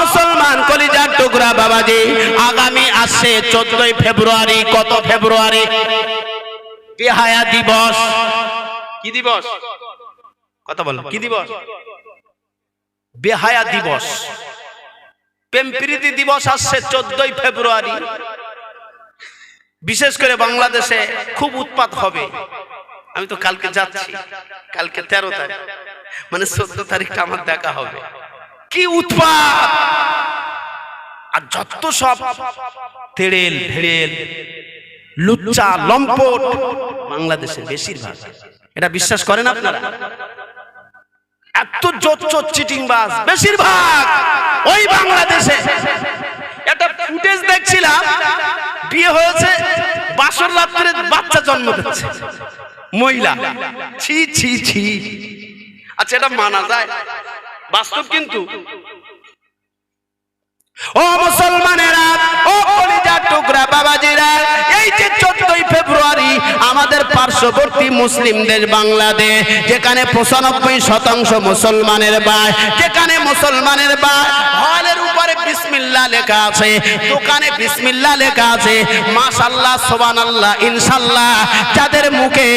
মুসলমান কলিজার টুকরা বাবাজি, আগামী আসছে চোদ্দই ফেব্রুয়ারি। কত ফেব্রুয়ারি? বেহায়া দিবস। কি দিবস? কথা বলো। কি দিবস? বেহায়া দিবস। প্রেমপ্রীতি দিবস আসছে চোদ্দই ফেব্রুয়ারি। বিশেষ করে বাংলাদেশে খুব উৎপাত হবে। আমি তো কালকে যাচ্ছি। কালকে তেরো তারিখ। মানে চোদ্দ তারিখটা আমার দেখা হবে। কি উৎপাত? আর যত সব তেড়েল, ভেড়েল, লুচ্চা, লম্পট, বাংলাদেশের বেশিরভাগ। এটা বিশ্বাস করেন আপনারা? বেশিরভাগ ওই বাংলাদেশে। দেখছিলাম, বিয়ে হয়েছে, বাসর বাচ্চা জন্ম দিচ্ছে। মহিলা, ছি ছি ছি। আচ্ছা এটা মানা যায়? বাস্তব কিন্তু। ও মুসলমানেরা, ও কলিজার টুকরা বাবাজিরা, এই যে চোদ্দই ফেব্রুয়ারি আমাদের পার্শ্ববর্তী মুসলিম দেশ বাংলাদেশ, যেখানে পঁচানব্বই শতাংশ মুসলমানের বাস, যেখানে মুসলমানের বাস, হলের উপরে বিসমিল্লা লেখা আছে, দোকানে বিসমিল্লা লেখা আছে মাশাল্লাহ সোবানাল্লাহ ইনশাল্লাহ যাদের মুখে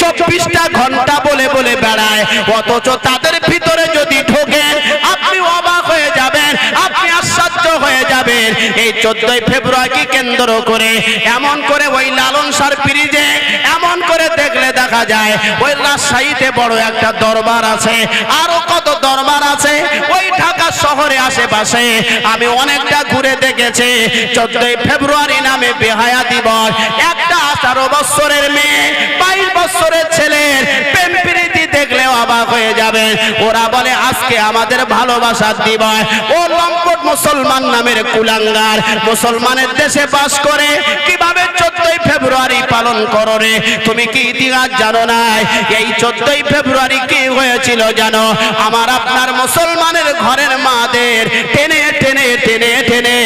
চব্বিশটা ঘণ্টা বলে বেড়ায়, অথচ তাদের ভিতরে যদি ঢোকেন আপনি অবাক হয়ে যাবেন, আপনি আশ্চর্য হয়ে যাবেন। এই চোদ্দই ফেব্রুয়ারি কেন্দ্র করে, এমন করে ওই লালন সার ব্রিজে এমন করে দেখলে দেখা যায়, ওই রাজশাহীতে বড় একটা দরবার আছে। আরও কত দরবার আছে, ওই ঢাকা শহরে আশেপাশে। আমি অনেকটা ঘুরে দেখেছি, চোদ্দই ফেব্রুয়ারি নামে বেহায়া দিবস। একটা আঠারো বছরের মেয়ে, বাইশ বছরের ছেলের প্রেম অবাক হয়ে যাবে। ওরা বলে, আজকে আমাদের ভালোবাসার দিবস। ও লম্পট মুসলমান নামের কুলাঙ্গার। মুসলমানের দেশে বাস করে। কীভাবে চোদ্দই ফেব্রুয়ারি পালন করো রে? তুমি কি ইতিহাস জানো না? এই চোদ্দই ফেব্রুয়ারি কি হয়েছিল জানো? আমার আপনার মুসলমানের ঘরের মাদের টেনে টেনে টেনে টেনে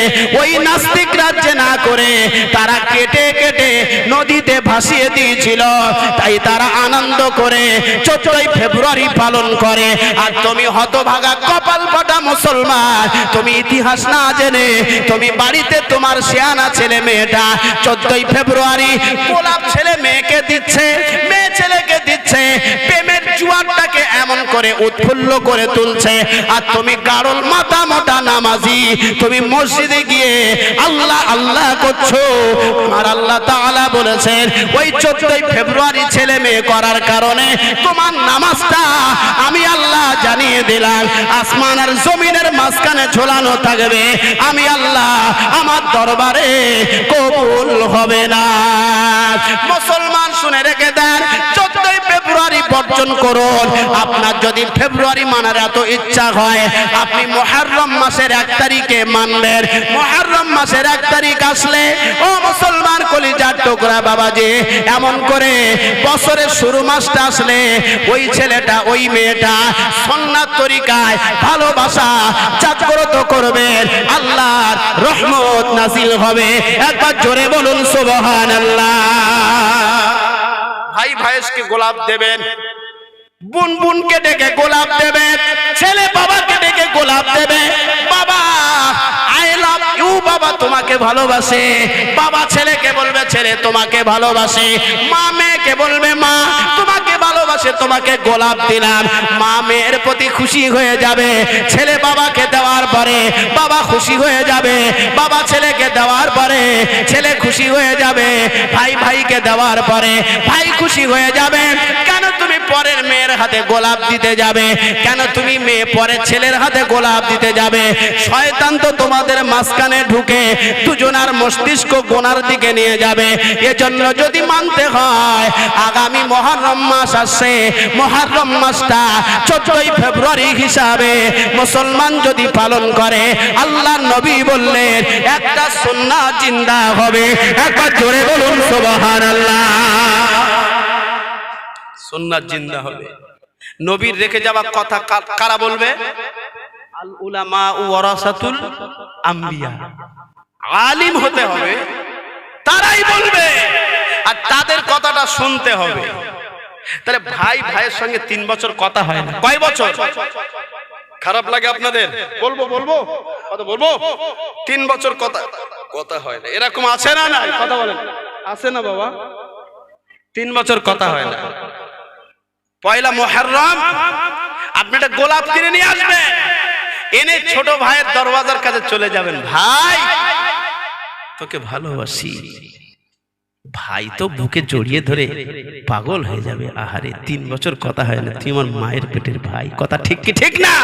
ওই নাস্তিক রাজ্যে না করে তারা কেটে কেটে নদীতে ভাসিয়ে দিয়েছিল। তাই তারা আনন্দ করে চোদ্দই ফেব্রুয়ারি পালন করে। আর তুমি হতভাগা কপাল ফাটা মুসলমান। তুমি ইতিহাস না জেনে, তুমি বাড়িতে তোমার শিয়ানা ছেলে মেয়েটা চোদ্দই ফেব্রুয়ারি গোলাপ ছেলে মেয়েকে দিচ্ছে, মেয়ে ছেলেকে দিচ্ছে, প্রেমের জুয়ারটাকে এমন করে উৎফুল্ল করে তুলছে। আর তুমি গাড়ল মাথা মোটা নামাজি, তুমি মসজিদে গিয়ে আল্লাহ আল্লাহ করছ আর আল্লাহ তাআলা বলেছেন, ওই চোদ্দই ফেব্রুয়ারি ছেলে মেয়ে করার কারণে তোমার নামাজটা আমি আল্লাহ জানিয়ে দিলাম। আসমান আর জমিনের মাঝখানে ঝোলানো থাকবে। আমি আল্লাহ আমার দরবারে কবুল হবে না। মুসলমান শুনে রেখে দেন বর্জন করুন। আপনার যদি ফেব্রুয়ারি মানার এত ইচ্ছা হয়, আপনি মহারম মাসের এক তারিখে মানবেন। মহারম মাসের এক তারিখ আসলে, ও মুসলমান কলিজার টুকরা বাবাজি, এমন করে বছরের শুরু মাসটা আসলে, ওই ছেলেটা, ওই মেয়েটা সন্ন্যার তরিকায় ভালোবাসা জাগ্রত করবেন। আল্লাহর রহমত নাসিল হবে। একবার জোরে বলুন সুবহান আল্লাহ ভাই ভাইসকে গোলাপ দেবেন। বুন বুনকে ডেকে গোলাপ দেবে ছেলে বাবাকে ডেকে গোলাপ দেবে বাবা আই লাভ ইউ বাবা তোমাকে ভালোবাসে। বাবা ছেলেকে বলবে, ছেলে তোমাকে ভালোবাসে। মা মেয়েকে বলবে, মা, তোমাকে ভালোবাসে তোমাকে গোলাপ দিলাম। মা মেয়ের প্রতি খুশি হয়ে যাবে। ছেলে বাবাকে দেওয়ার পরে বাবা খুশি হয়ে যাবে। বাবা ছেলেকে দেওয়ার পরে ছেলে খুশি হয়ে যাবে। ভাই ভাইকে দেওয়ার পরে ভাই খুশি হয়ে যাবে। কেন তুমি পরের মেয়ের হাতে গোলাপ দিতে যাবে? কেন তুমি মেয়ে পরের ছেলের হাতে গোলাপ দিতে যাবে? শয়তান তো তোমাদের মাঝখানে ঢুকে দুজনার মস্তিষ্ক গোনার দিকে নিয়ে যাবে। এজন্য যদি মানতে হয়, আগামী মহারম মাস আসছে মহারম মাসটা চোদ্দই ফেব্রুয়ারি হিসাবে মুসলমান যদি পালন করে আল্লাহ নবী বললেন, একটা সুন্না জিন্দা হবে। একবার জোরে বলুন, সুবহানাল্লাহ। সুন্নাত জিন্দা হবে। নবীর রেখে যাওয়া কথা কারা বলবে? আল উলামা ওয়ারাসাতুল আম্বিয়া। আলিম হতে হবে। তারাই বলবে। আর তাদের কথাটা শুনতে হবে। তাহলে ভাই ভাইয়ের সঙ্গে তিন বছর কথা হয় না। কয় বছর? খারাপ লাগে আপনাদের? বলব বলব? কথা বলব? তিন বছর কথা কথা হয় না। এরকম আছে না না কথা বলেন। আছে না বাবা। তিন বছর কথা হয় না। পয়লা মোহাররম আপনি একটা গোলাপ কিনে নিয়ে আসবেন। এনে ছোট ভাইয়ের দরওয়াজার কাছে চলে যাবেন। ভাই তোকে ভালোবাসি। ভাই তো বুকে জড়িয়ে ধরে পাগল হয়ে যাবে। আহারে তিন বছর কথা হয় না তুই আমার মায়ের পেটের ভাই। কথা ঠিক কি ঠিক না?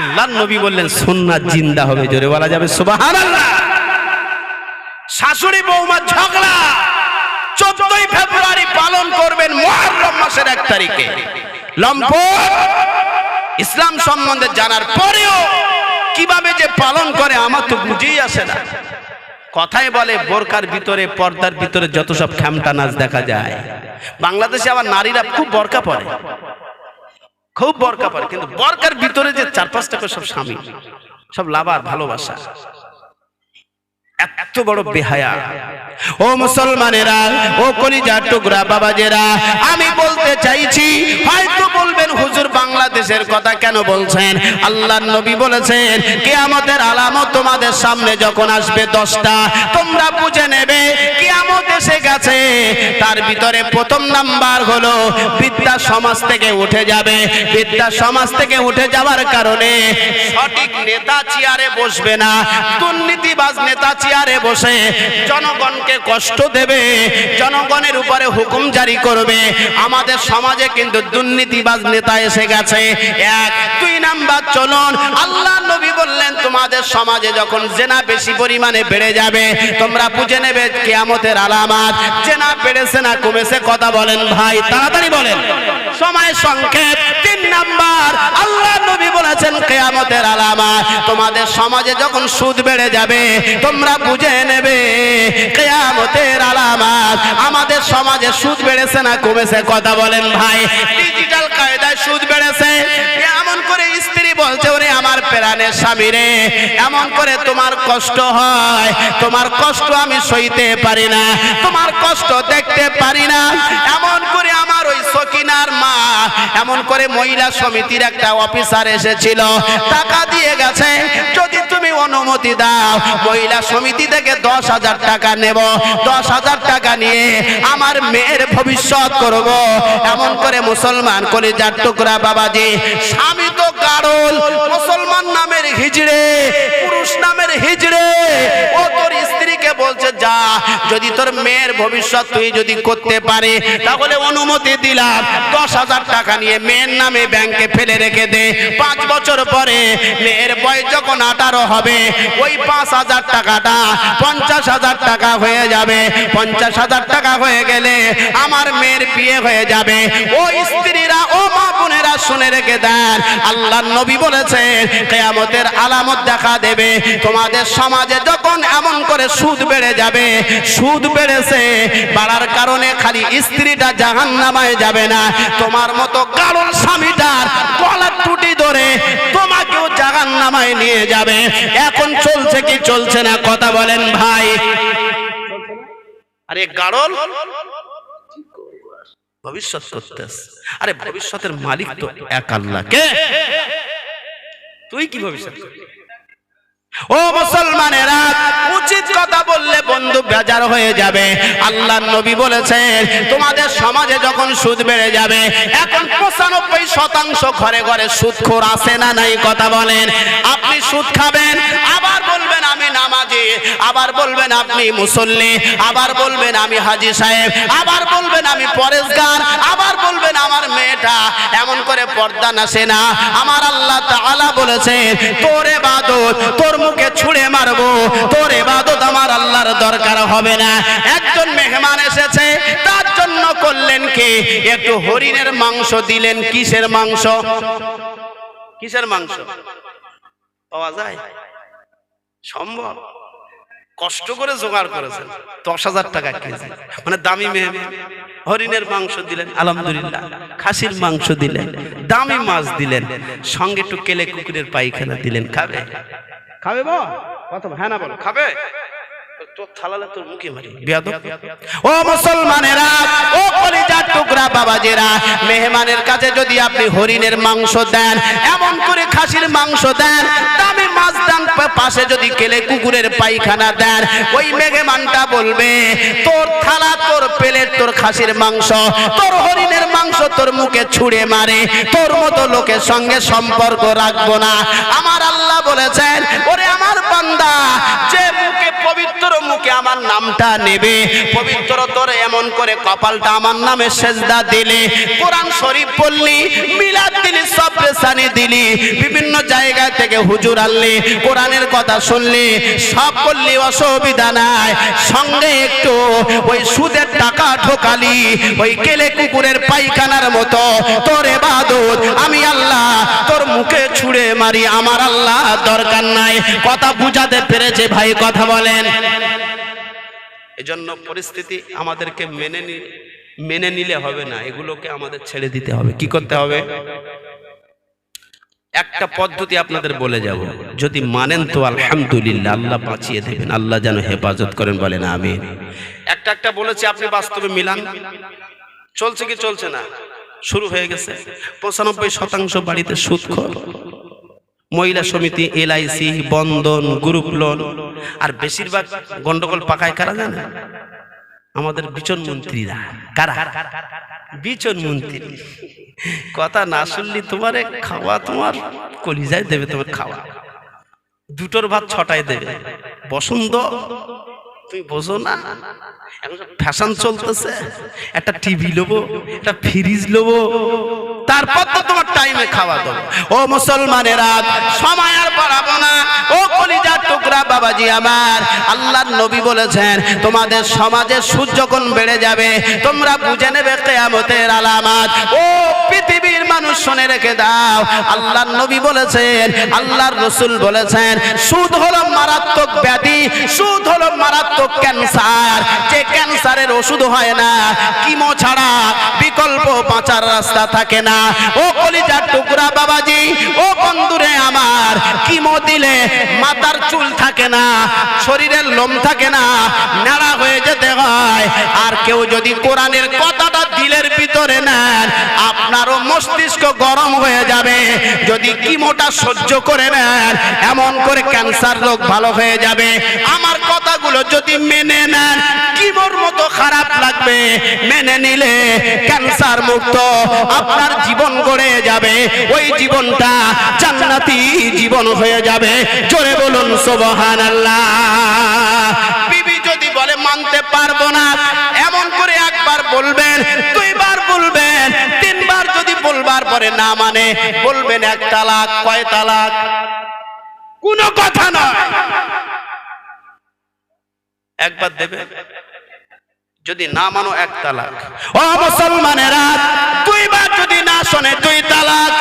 আল্লাহ নবী বললেন সোননাথ জিন্দা হবে জোরে বলা যাবে সুবাহান শাশুড়ি বৌমা ঝগড়া। চোদ্দই ফেব্রুয়ারি পালন করবেন মহরম মাসের এক তারিখে। লম্পট। ইসলাম সম্বন্ধে জানার পরেও কীভাবে যে পালন করে আমার তো বুঝেই আসে না। কথায় বলে বোরকার ভিতরে, পর্দার ভিতরে যত সব খ্যামটা নাচ দেখা যায়। বাংলাদেশে আবার নারীরা খুব বরকা পরে। খুব বরকা পরে, কিন্তু বরকার ভিতরে যে চার পাঁচটা করে সব স্বামী, সব লাভার, ভালোবাসা। এত বড় বেহায়া। ও মুসলমানেরা ও কলিজার টুকরা বাবাজেরা আমি বলতে চাইছি হয়তো বলবেন হুজুর বাংলাদেশের কথা কেন বলছেন? আল্লাহ নবী বলেছেন কেয়ামতের আলামত তোমাদের সামনে যখন আসবে দশটা তোমরা বুঝে নেবে কেয়ামত এসে গেছে। তার ভিতরে প্রথম নাম্বার হলো বিদ্যা সমাজ থেকে উঠে যাবে। বিদ্যা সমাজ থেকে উঠে যাওয়ার কারণে সঠিক নেতা চেয়ারে বসবে না দুর্নীতিবাজ নেতা চেয়ারে বসে জনগণকে কষ্ট দেবে, জনগণের উপরে হুকুম জারি করবে। আমাদের সমাজে কিন্তু দুর্নীতিবাজ নেতা এসে গেছে। এক, দুই নাম্বার, চলুন। আল্লাহ নবী বললেন, তোমাদের সমাজে যখন জেনা বেশি পরিমাণে বেড়ে যাবে, তোমরা বুঝে নেবে কেয়ামতের আলামাত। জেনা বেড়েছে না কমেছে, কথা বলেন ভাই, তাড়াতাড়ি বলেন। সময় সংক্ষেপ নাম্বার। আল্লাহ নবী বলেছেন, কেয়ামতের আলামা, তোমাদের সমাজে যখন সুদ বেড়ে যাবে, তোমরা বুঝে নেবে, কেয়ামতের আলামা, আমাদের সমাজে সুদ বেড়েছে না কমেছে? কথা বলেন ভাই। ডিজিটাল কায়দায় সুদ বেড়েছে। এমন করে বলছে ওরে আমার প্রাণের স্বামী রে। এমন করে তোমার কষ্ট হয়। তোমার কষ্ট আমি সইতে পারি না। তোমার কষ্ট দেখতে পারি না। এমন করে আমার ওই সকিনার মা, এমন করে মহিলা সমিতির একটা অফিসার এসেছিল। টাকা দিয়ে গেছে। যদি তুমি অনুমতি দাও, মহিলা সমিতি থেকে দশ হাজার টাকা নেব। দশ হাজার টাকা নিয়ে আমার মেয়ের ভবিষ্যৎ করব। এমন করে মুসলমান করে যার টুকরা বাবাজি। স্বামী তো গাড়ল মুসলমান নামের হিজড়ে পুরুষ নামের হিজড়ে ও তোর স্ত্রীকে বলছে, যা, যদি তোর মেয়ের ভবিষ্যৎ তুই যদি করতে পারে, তাহলে অনুমতি দিলাম। দশ হাজার টাকা নিয়ে মেয়ের নামে ব্যাংকে ফেলে রেখে দে। পাঁচ বছর পরে মেয়ের বয়স যখন আঠারো হবে, ওই পাঁচ হাজার টাকাটা পঞ্চাশ হাজার টাকা হয়ে যাবে। পঞ্চাশ হাজার টাকা হয়ে গেলে আমার মেয়ের বিয়ে হয়ে যাবে। ও স্ত্রীরা, ও মা বোনেরা শুনে রেখে দেন। আল্লাহ নবী বলেছেন, কেয়ামতের আলামত দেখা দেবে। তোমাদের সমাজে যখন এমন করে সুদ বেড়ে যাবে, সুদ বেড়েছে। বাড়ার কারণে খালি স্ত্রীটা জাহান নামায় যাবে না। তোমার মতো কারণ স্বামীটার গলার টুটি ধরে তোমাকেও জাহান নামায় নিয়ে যাবে। এখন চলছে কি চলছে না কথা বলেন ভাই। আরে গাড়ল ভবিষ্যৎ করতেছে আরে ভবিষ্যতের মালিক তো এক আল্লাহ। কে? তুই কি ভবিষ্যৎ ও মুসলমানেরা, উচিত কথা বললে বন্ধু বেজার হয়ে যাবে। আল্লাহ নবী বলেছেন, তোমাদের সমাজে যখন সুদ বেড়ে যাবে, এখন পঁচানব্বই শতাংশ ঘরে ঘরে সুদখোর আসে না নাই কথা বলেন। আপনি সুদ খাবেন আবার বলবেন আমি নামাজি, আবার বলবেন আপনি মুসল্লি, আবার বলবেন আমি হাজি সাহেব, আবার বলবেন আমি পরেশগার, আবার বলবেন আমার মেয়েটা। এমন করে পর্দা নাসে না। আমার আল্লাহ তাআলা বলেছেন, তোরে বাদত তোর মুখে ছুঁড়ে মারবো, তোর এবাদত আমার আল্লাহর দরকার হবে না। একজন মেহমান এসেছে, তার জন্য করলেন কি? একটু হরিণের মাংস দিলেন, কিসের মাংস? কিসের মাংস? পাওয়া যায়? সম্ভব। কষ্ট করে জোগাড় করেছেন দশ হাজার টাকা কেজি। মানে দামি মেহমান হরিণের মাংস দিলেন আলহামদুলিল্লাহ। খাসির মাংস দিলেন দামি মাছ দিলেন সঙ্গে একটু কেলে কুকুরের পায়খানা দিলেন। খাবে? খাবে বল? কথা হ্যাঁ না বলো। খাবে? তোর থালালে তোর মুখে মারি বিয়াদব। ও মুসলমানেরা ও কলিজার টুকরা বাবাজেরা মেহমানের কাছে যদি আপনি হরিণের মাংস দেন এমন করে খাসির মাংস দেন দামি মাছ দেন পাশে যদি কেলে কুকুরের পায়খানা দেন ওই মেঘমানটা বলবে তোর থালা তোর প্লেট তোর খাসির মাংস তোর হরিণের মাংস তোর মুখে ছুঁড়ে মারে তোর মতো লোকের সঙ্গে সম্পর্ক রাখব না। আমার আল্লাহ বলেছেন ওরে আমার বান্দা, যে মুখে পবিত্র মুখে আমার নামটা নেবে, পবিত্র তোর এমন করে কপালটা আমার নামে সেজদা দিলে। কোরআন শরীফ পড়লি, মিলাদ দিলি, সব পেশানি দিলি, বিভিন্ন জায়গা থেকে হুজুর আনলি, কোরআনের কথা শুনলি, সব করলি, অসুবিধা নাই। সঙ্গে একটু ওই সুদের টাকা ঢোকালি ওই কেলে কুকুরের পায়খানার মতো, তোর আল্লাহ মুখে ছুঁড়ে মারি? আমার আল্লাহ দরকার নাই। কথা বুঝাতে পেরেছে ভাই, কথা বলেন। এজন্য পরিস্থিতি আমাদেরকে মেনে মেনে নিলে হবে না। এগুলোকে আমাদের ছেড়ে দিতে হবে। কি করতে হবে? একটা পদ্ধতি আপনাদের বলে যাব। যদি মানেন তো আলহামদুলিল্লাহ, আল্লাহ বাঁচিয়ে দেবেন। আল্লাহ যেন হেফাজত করেন, বলেন আমি একটা একটা বলেছি, আপনি বাস্তবে মিলান। চলছে কি চলছে না? শুরু হয়ে গেছে। পঁচানব্বই শতাংশ বাড়িতে সুদ মহিলা সমিতি, এলআইসি, বন্ধন, গ্রুপ লোন। আর বেশিরভাগ গন্ডগোল পাকায় কারা জানে আমাদের বিচন মন্ত্রীরা। কারা? বিচন মন্ত্রী। কথা না শুনলি তোমারে খাওয়া তোমার কলিজায় দেবে তোমার খাওয়া। দুটোর ভাত ছটায় দেবে। বসন্ত তুমি বোঝো না এখন ফ্যাশন চলতেছে একটা টিভি লোবো একটা ফ্রিজ লোবো। তারপর তো তোমার টাইমে খাওয়া দেবো ও মুসলমানেরা, সময় আর বাড়াবো না। ও কলিজার টুকরা বাবাজি আমার, আল্লাহর নবী বলেছেন, তোমাদের সমাজে যখন বেড়ে যাবে, তোমরা বুঝে নেবে কেয়ামতের আলামাত। ও পৃথিবীর মানুষ শুনে রেখে দাও, আল্লাহর নবী বলেছেন, আল্লাহর রসুল বলেছেন, সুদ হলো মারাত্মক ব্যাধি, সুদ হলো মারাত্মক ক্যান্সার। ক্যান্সারের ওষুধ হয় না, কিমো ছাড়া বিকল্প বাঁচার রাস্তা থাকে না। ও কলিজার টুকরা বাবাজি, ও বন্ধুরে আমার, কিমো দিলে মাথার চুল থাকে না, শরীরের লোম থাকে না নাড়া হয়ে যেতে হয়। আর কেউ যদি কোরআনের কথাটা দিলের ভিতরে নেন, আপনারও মস্তিষ্ক গরম হয়ে যাবে। যদি কিমোটা সহ্য করে নেন, এমন করে ক্যান্সার রোগ ভালো হয়ে যাবে। আমার কথাগুলো যদি মেনে নেন, কিমোর মতো খারাপ লাগবে। মেনে নিলে ক্যান্সার মুক্ত। আপনার জীবন গড়ে যাবে। ওই জীবনটা জান্নাতি জীবন হয়ে যাবে। জোরে বলুন সুবহান বিবি যদি বলে, মানতে পারব না। এমন করে একবার বলবেন, দুইবার বলবেন, তিনবার যদি বলবার পরে না মানে বলবেন এক তালাক, কয় তালাক? কোনো কথা নয়। একবার দেবে? যদি না মানো এক তালাক। ও মুসলমানেরা, দুইবার যদি না শোনে দুই তালাক,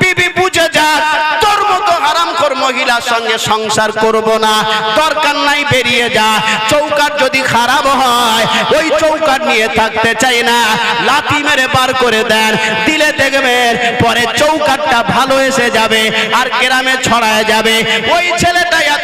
বিবি বুঝে যাক তোর মতো হারামখোর মহিলার সঙ্গে সংসার করব না, দরকার নাই বেরিয়ে যা চৌকাট যদি খারাপ হয়, ওই চৌকাট নিয়ে থাকতে চাই না, লাথি মেরে বার করে দেন, দিলে দেখবেন পরে চৌকাটটা ভালো এসে যাবে, আর গ্রামে ছড়ায় যাবে, ওই এত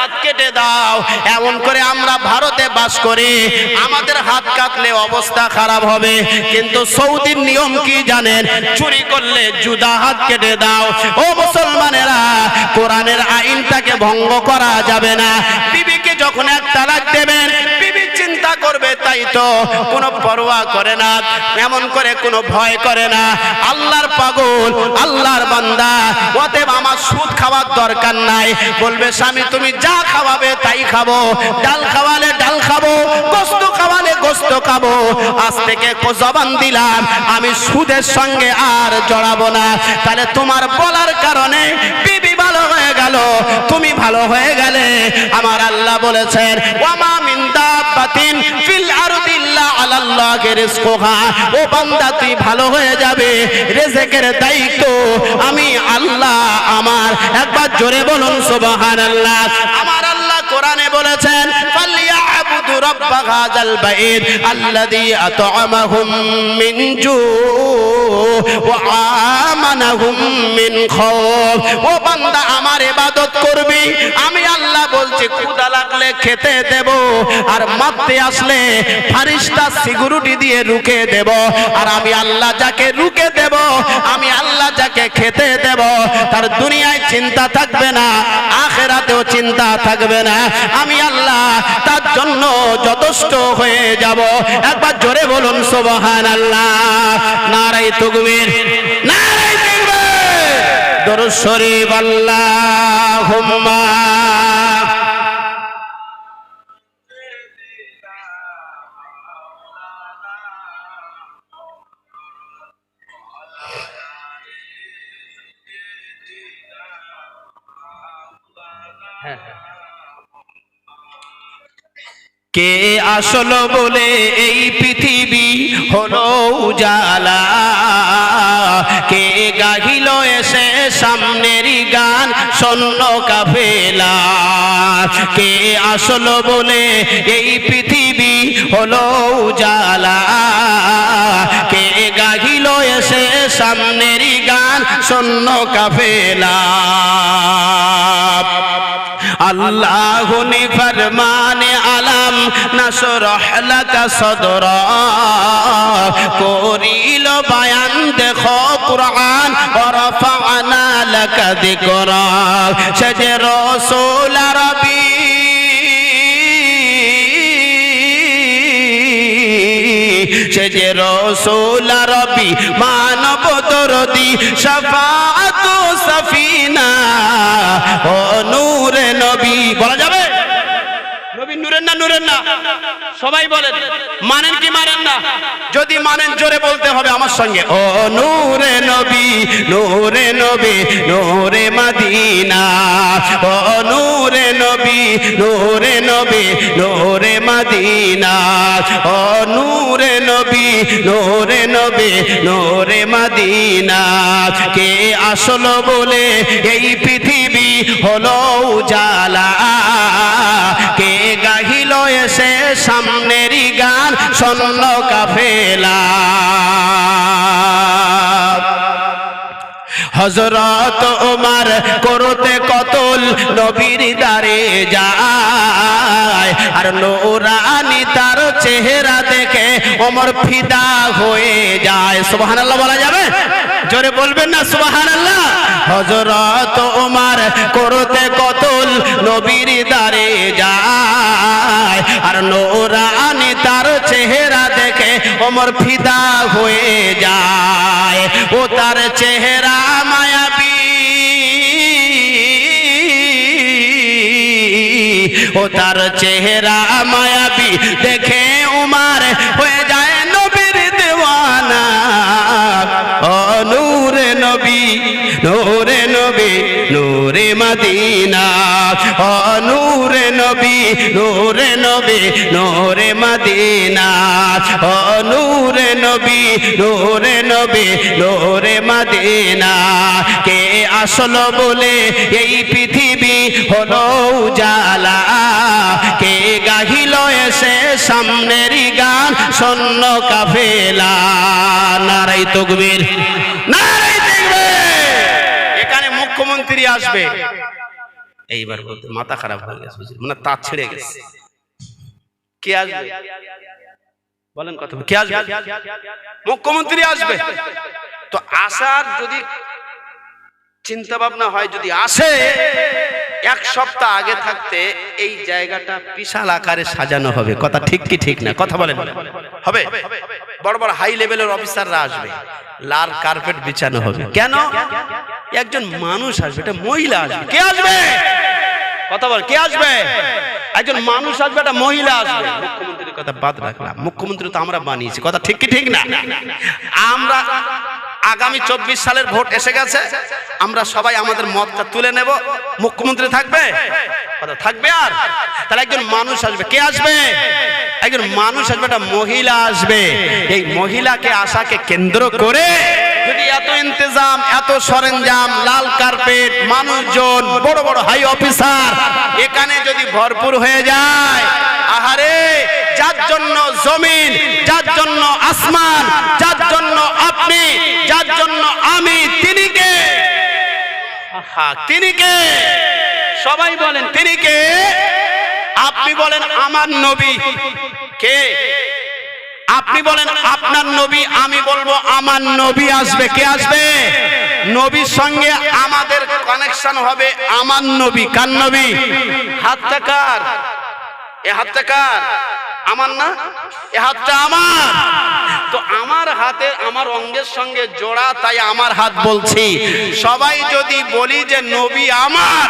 হাত কেটে দাও। এমন করে আমরা ভারতে বাস করি। আমাদের হাত কাটলে অবস্থা খারাপ হবে। কিন্তু সৌদির নিয়ম কি জানেন? চুরি করলে জুদা হাত কেটে দাও। ও মুসলমানেরা, কোরআনের আইনটাকে ভঙ্গ করা যাবে না। বিবিকে যখন এক তালাক দেবেন বিবি চিন্তা করবে তাই তো কোনো পরোয়া করে না, এমন করে কোনো ভয় করে না। আল্লাহর পাগল, আল্লাহর বান্দা, অতএব আমার সুদ খাওয়ার দরকার নাই। বলবে, স্বামী, তুমি যা খাওয়াবে তাই খাব। ডাল খাওয়ালে ডাল খাব, গোস্ত খাওয়ালে গোস্ত খাব। আজ থেকে জবান দিলাম, আমি সুদের সঙ্গে আর জড়াবো না। তাহলে তোমার বলার কারণে বিবি ভালো হয়ে গেল। তুমি ভালো হয়ে গেলে। আমার আল্লাহ বলেছেন মিন দাব্বাতিন ফিল আরদি ইল্লা আলাল্লাহি ও বান্দা, তুই ভালো হয়ে যাবে। রিজকের দায়িত্ব আমি আল্লাহ, আমার। একবার জোরে বলুন সুবহানাল্লাহ। আমার আল্লাহ কোরআনে বলেছেন ও বান্দা, আমার ইবাদত করবি? আমি আল্লাহ বলছি, ক্ষুধা লাগলে খেতে দেব, আর মারতে আসলে ফারিস্তা সিকিউরিটি দিয়ে রুকে দেব, আর আমি আল্লাহ যাকে রুকে দেব, আমি আল্লাহ যাকে খেতে দেব, তার দুনিয়ায় চিন্তা থাকবে না, আখেরাতেও চিন্তা থাকবে না। আমি আল্লাহ তার জন্য যথেষ্ট হয়ে যাব। একবার জোরে বলুন সুবহান আল্লাহ নারাই তুকবীর নারাই তুকবীর। শরীফ, আল্লাহুম্মা। কে আসলো বলে এই পৃথিবী হলো উজালা? কে গাহিল এসে সামনেরই গান শূন্য কাফেলা? কে আসলো বলে এই পৃথিবী হলো উজালা? কে গাহিল এসে সামনেরই গান শূন্য কাফেলা? আল্লাহ নি ফরমানে আলম নশরহ লাকা সদরা। করিল বায়ান, দেখো কুরআন ওরফানা লাকা যিকরা। সে যে রাসূল আরবী। সে যে রসুল রবি মানব দরদি শফাত সফিনা ও নূরে নবী বলা যাবে? নূরের না। সবাই বলেন, মানেন কি মানেন না? যদি মানেন, জোরে বলতে হবে আমার সঙ্গে। ও নূরে নবী নূরে নবী, নূরে মদিনা। ও নূরে নবী নূরে নবী, নূরে মদিনা। ও নূরে নবী নূরে নবী, নূরে মদিনা। কে আসলো বলে এই পৃথিবী হলো উজালা। সামনেরই গান শূন্য কাফেলা। হজরত ওমার করতে কতল নবীর দারে যায়, আর নোরানি তার চেহারা দেখে ওমর ফিদা হয়ে যায়। সুবহানাল্লাহ বলা যাবে? জোরে বলবেন না, সুবহানাল্লাহ। হজরত ওমার করতে কতল নবীর দারে যায়, আর নোরানি তার চেহারা দেখে ওমর ফিদা হয়ে যায়। ও তার চেহারা মায়াবী। ও তার চেহারা মায়াবী, দেখে নূরে মদিনা। ও নূরে নবী নূরে নবী, নূরে মদিনা। ও নূরে নবী নূরে নবী, নূরে মদিনা। কে আসলো বলে এই পৃথিবী হলো উজালা। কে গাহিল এসে সামনেরই গান শূন্য কাফেলা। নারাই তকবীর। নারাই মুখ্যমন্ত্রী আসবে। এইবার বলতে মাথা খারাপ হয়ে গেছে? মানে তার ছেড়ে গেছে। কে আসবে? বলেন কথা কে আসবে? মুখ্যমন্ত্রী আসবে। তো আসার যদি চিন্তা ভাবনা হয়, যদি আসে, এক সপ্তাহ আগে থাকতে এই জায়গাটা বিশাল আকারে সাজানো হবে। কথা ঠিক কি ঠিক না? কথা বলেন। হবে? বড় বড় হাই লেভেলের অফিসাররা আসবে। লাল কার্পেট বিছানো হবে। কেন? একজন মানুষ আসবে এটা মহিলা আসবে। কে আসবে? কথা বল, কে আসবে? একজন মানুষ আসবে, একটা মহিলা আসবে। মুখ্যমন্ত্রীর কথা বাদ রাখলাম। মুখ্যমন্ত্রী তো আমরা বানিয়েছি, কথা ঠিক কি, ঠিক না? আমরা আগামী চব্বিশ সালের ভোট এসে গেছে, আমরা সবাই আমাদের মতটা তুলে নেব। মুখ্যমন্ত্রী থাকবে? থাকবে আর? তাহলে একজন মানুষ আসবে, কে আসবে? একজন মানুষ আসবে, একটা মহিলা আসবে। এই মহিলাকে আশাকে কেন্দ্র করে এত ইন্তজাম, এত সরঞ্জাম, লাল কার্পেট, মানুষজন, বড় বড় হাই অফিসার এখানে যদি ভরপুর হয়ে যায়, আহারে, যার জন্য জমিন, যার জন্য আসমান, যার জন্য আপনি, যার জন্য আমি, তিনি কে? তিনি কে? সবাই বলেন, তিনি কে? আপনি বলেন, আমার নবী। কে? আপনি বলেন, আপনার নবী, আমি বলব, আমার নবী আসবে, কে আসবে? নবীর সঙ্গে আমাদের কানেকশন হবে আমার নবী। কার নবী? হাতটা কার? এ হাতটা কার? আমার না? এ হাতটা আমার। তো আমার হাতে, আমার অঙ্গের সঙ্গে জোড়া, তাই আমার হাত বলছি। সবাই যদি বলি যে, নবী আমার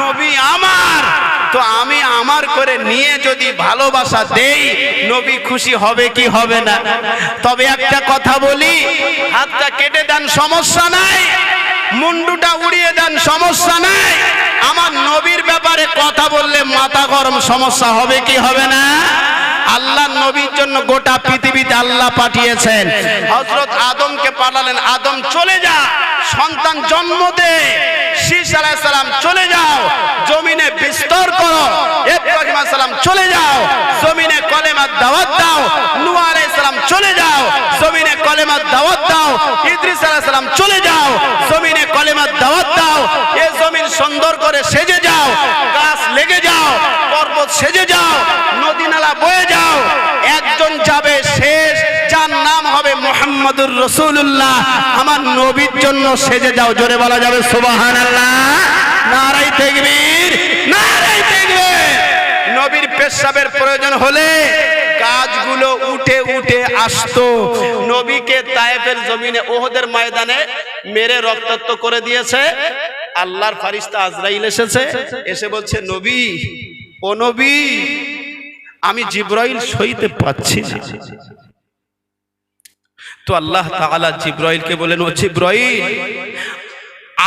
নবী আমার তো আমি আমার করে নিয়ে যদি ভালোবাসা দেই, নবী খুশি হবে কি হবে না? তবে একটা কথা বলি, হাতটা কেটে দেন, সমস্যা নাই। মুন্ডুটা উড়িয়ে দেন, সমস্যা নাই। আমার নবীর ব্যাপারে কথা বললে মাথা গরম, সমস্যা হবে কি হবে না? আল্লাহ নবীর জন্য গোটা পৃথিবীতে আল্লাহ পাঠিয়েছেন। হযরত আদমকে পাঠালেন, আদম চলে যা, সন্তান জন্ম দে। শীষ আলাইহিস সালাম চলে যাও। জমিনে বিস্তর করো। ইব্রাহিম সালাম চলে যাও। জমিনে কলেমার দাওয়াত দাও। নূহ আলাইহিস সালাম চলে যাও। জমিনে কলেমার দাওয়াত দাও। ইদ্রিস আলাইহিস সালাম চলে যাও। জমিনে কলেমার দাওয়াত দাও। এ জমিন সুন্দর করে সেজে যাও। গাছ লেগে যাও। পর্বত সেজে যাও। নদী নালা বয়ে যাও। মোহাম্মদুর রসুল্লাহ আমার নবীর জন্য সেজে যাও, জোরে বলা যাবে সুবাহান আল্লাহ নারাই তেকবীর নারাই তেকবীর। নবীর পেশাবের প্রয়োজন হলে গাছগুলো উঠে উঠে আসতো। নবীকে তায়েফের জমিনে ওহদের ময়দানে মেরে রক্তাক্ত করে দিয়েছে। আল্লাহর ফারিস্তা আজরাইল এসেছে, এসে বলছে, নবী, ও নবী, আমি জিব্রাইল সইতে পাচ্ছি না। তো আল্লাহ তাআলা জিব্রাইলকে বলেন, ও জিব্রাইল,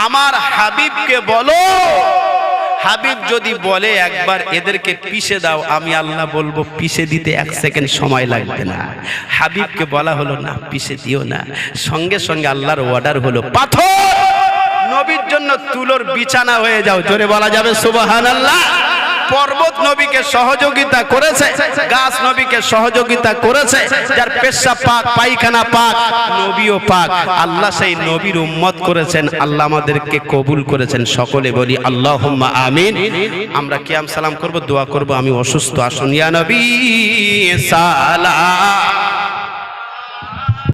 আমার হাবিবকে বলো। হাবিব যদি বলে একবার এদেরকে পিষে দাও, আমি আল্লাহ বলব, পিষে দিতে এক সেকেন্ড সময় লাগবে না। হাবিবকে বলা হলো, না, পিষে দিও না। সঙ্গে সঙ্গে আল্লাহর অর্ডার হলো, পাথর, নবীর জন্য তুলোর বিছানা হয়ে যাও। জোরে বলা যাবে সুবাহান আল্লাহ পর্বত নবীকে সহযোগিতা করেছে, গাছ নবীকে সহযোগিতা করেছে, যার পেশা পাক, পায়খানা পাক, নবীও পাক। আল্লাহ সেই নবীর উম্মত করেছেন, আল্লাহ আমাদেরকে কবুল করেছেন। সকলে বলি আল্লাহ আমিন। আমরা কিয়াম সালাম করব, দোয়া করব, আমি অসুস্থ, আসুন ইয়া নবী, সালাম।